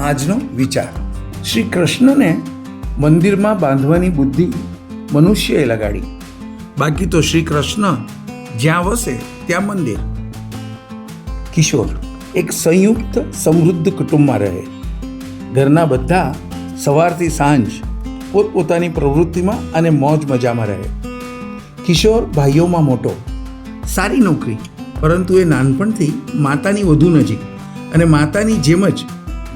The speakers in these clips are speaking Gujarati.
આજનો વિચાર. શ્રી કૃષ્ણને મંદિરમાં બાંધવાની બુદ્ધિ મનુષ્યએ લગાડી. બાકી તો શ્રી કૃષ્ણ જ્યાં વસે ત્યાં મંદિર. કિશોર એક સંયુક્ત સમૃદ્ધ કુટુંબમાં રહે. ઘરના બધા સવારથી સાંજ પોતપોતાની પ્રવૃત્તિમાં અને મોજ મજામાં રહે. કિશોર ભાઈઓમાં મોટો. સારી નોકરી, પરંતુ એ નાનપણથી માતાની વધુ નજીક અને માતાની જેમ જ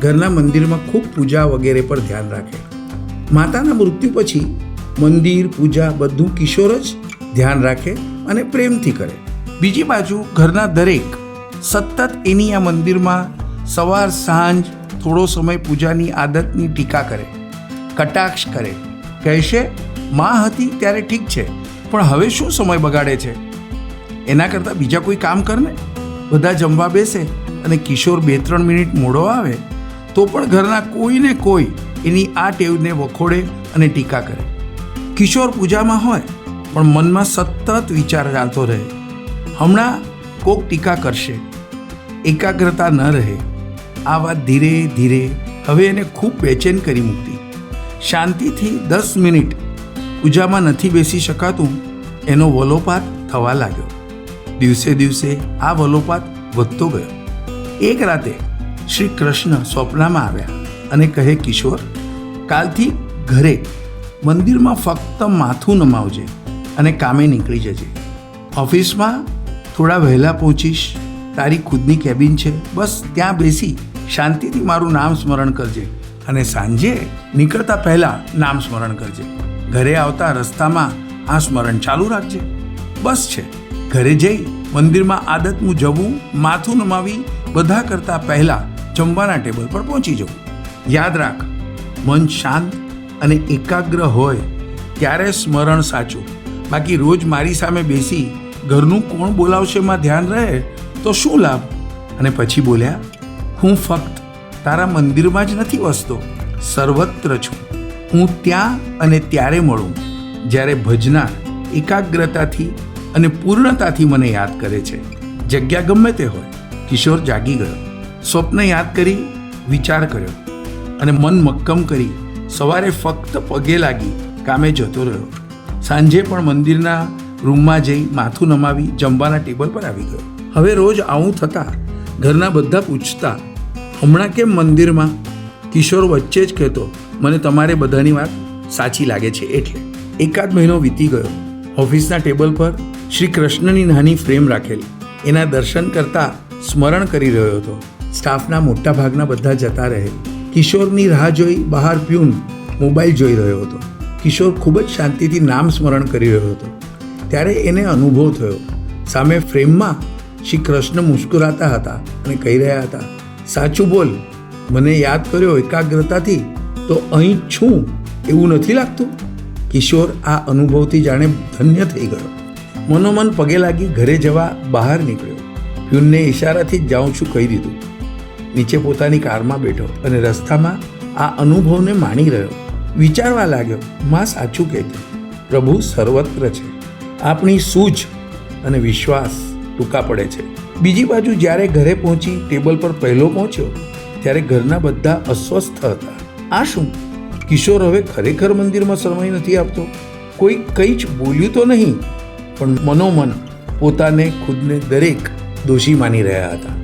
ઘરના મંદિરમાં ખૂબ પૂજા વગેરે પર ધ્યાન રાખે. માતાના મૃત્યુ પછી મંદિર, પૂજા બધું કિશોર જ ધ્યાન રાખે અને પ્રેમથી કરે. બીજી બાજુ ઘરના દરેક સતત એની આ મંદિરમાં સવાર, સાંજ થોડો સમય પૂજાની આદતની ટીકા કરે, કટાક્ષ કરે. કહેશે, માં હતી ત્યારે ઠીક છે, પણ હવે શું સમય બગાડે છે? એના કરતાં બીજા કોઈ કામ કરને? બધા જમવા બેસે અને કિશોર બે, ત્રણ મિનિટ મોડો આવે તો પણ ઘરના કોઈને કોઈ એની આ ટેવને વખોડે અને ટીકા કરે. કિશોર પૂજામાં હોય, પણ મનમાં સતત વિચાર ચાલતો રહે. હમણાં કોક ટીકા કરશે. એકાગ્રતા ન રહે. આ વાત ધીરે ધીરે હવે એને ખૂબ બેચેન કરી મૂકતી શાંતિથી દસ મિનિટ પૂજામાં નથી બેસી શકાતું, એનો વલોપાત થવા લાગ્યો. દિવસે દિવસે આ વલોપાત વધતો ગયો. એક રાતે શ્રી કૃષ્ણ સ્વપ્નમાં આવ્યા અને કહે, કિશોર, કાલથી ઘરે મંદિરમાં ફક્ત માથું નમાવજે અને કામે નીકળી જજે. ઓફિસમાં થોડા વહેલા પહોંચીશ. તારી ખુદની કેબિન છે. બસ ત્યાં બેસી શાંતિથી મારું નામ સ્મરણ કરજે અને સાંજે નીકળતા પહેલાં નામ સ્મરણ કરજે. ઘરે આવતા રસ્તામાં આ સ્મરણ ચાલુ રાખજે. બસ છે. ઘરે જઈ મંદિરમાં આદત મુજબ માથું નમાવી બધા કરતાં પહેલાં જમવાના ટેબલ પર પહોંચી જવું. યાદ રાખ, મન શાંત અને એકાગ્ર હોય ત્યારે સ્મરણ સાચું. બાકી રોજ મારી સામે બેસી ઘરનું કોણ બોલાવશે એમાં ધ્યાન રહે તો શું લાભ? અને પછી બોલ્યા, હું ફક્ત તારા મંદિરમાં જ નથી વસતો, સર્વત્ર છું. હું ત્યાં અને ત્યારે મળું. જ્યારે ભજના એકાગ્રતાથી અને પૂર્ણતાથી મને યાદ કરે છે. જગ્યા ગમે તે હોય, કિશોર જાગી ગયો. સ્વપ્ન યાદ કરી, વિચાર કર્યો અને મન મક્કમ કરી સવારે ફક્ત પગે લાગી કામે જતો રહ્યો. સાંજે પણ મંદિરના રૂમમાં જઈ માથું નમાવી જમવાના ટેબલ પર આવી ગયો. હવે રોજ આવું થતાં ઘરના બધા પૂછતા, હમણાં કેમ મંદિરમાં? કિશોર વચ્ચે જ કહેતો, મને તમારે બધાની વાત સાચી લાગે છે. એટલે એકાદ મહિનો વીતી ગયો. ઓફિસના ટેબલ પર શ્રી કૃષ્ણની નાની ફ્રેમ રાખેલી. એના દર્શન કરતા સ્મરણ કરી રહ્યો હતો. સ્ટાફના મોટા ભાગના બધા જતા રહે. કિશોરની રાહ જોઈ બહાર પ્યુન મોબાઈલ જોઈ રહ્યો હતો. કિશોર ખૂબ જ શાંતિથી નામ સ્મરણ કરી રહ્યો હતો. ત્યારે એને અનુભવ થયો. સામે ફ્રેમમાં શ્રી કૃષ્ણ મુસ્કુરાતા હતા અને કહી રહ્યા હતા, સાચું બોલ. મને યાદ કર્યો એકાગ્રતાથી, તો અહીં છું. એવું નથી લાગતું? કિશોર આ અનુભવથી જાણે ધન્ય થઈ ગયો. મનોમન પગે લાગી ઘરે જવા બહાર નીકળ્યો. પ્યુનને ઈશારાથી જ જાઉં છું કહી દીધું. નીચે પોતાની કારમાં બેઠો અને રસ્તામાં આ અનુભવને માણી રહ્યો. વિચારવા લાગ્યો, માં સાચું કહેતી પ્રભુ સર્વત્ર છે. આપણી સૂઝ અને વિશ્વાસ ટૂંકા પડે છે. બીજી બાજુ જ્યારે ઘરે પહોંચી ટેબલ પર પહેલો પહોંચ્યો, ત્યારે ઘરના બધા અસ્વસ્થ હતા. આ શું? કિશોર હવે ખરેખર મંદિરમાં સમય નથી આપતો? કોઈ કંઈ જ બોલ્યું તો નહીં? પણ મનોમન પોતાને ખુદને દરેક દોષી માની રહ્યા હતા.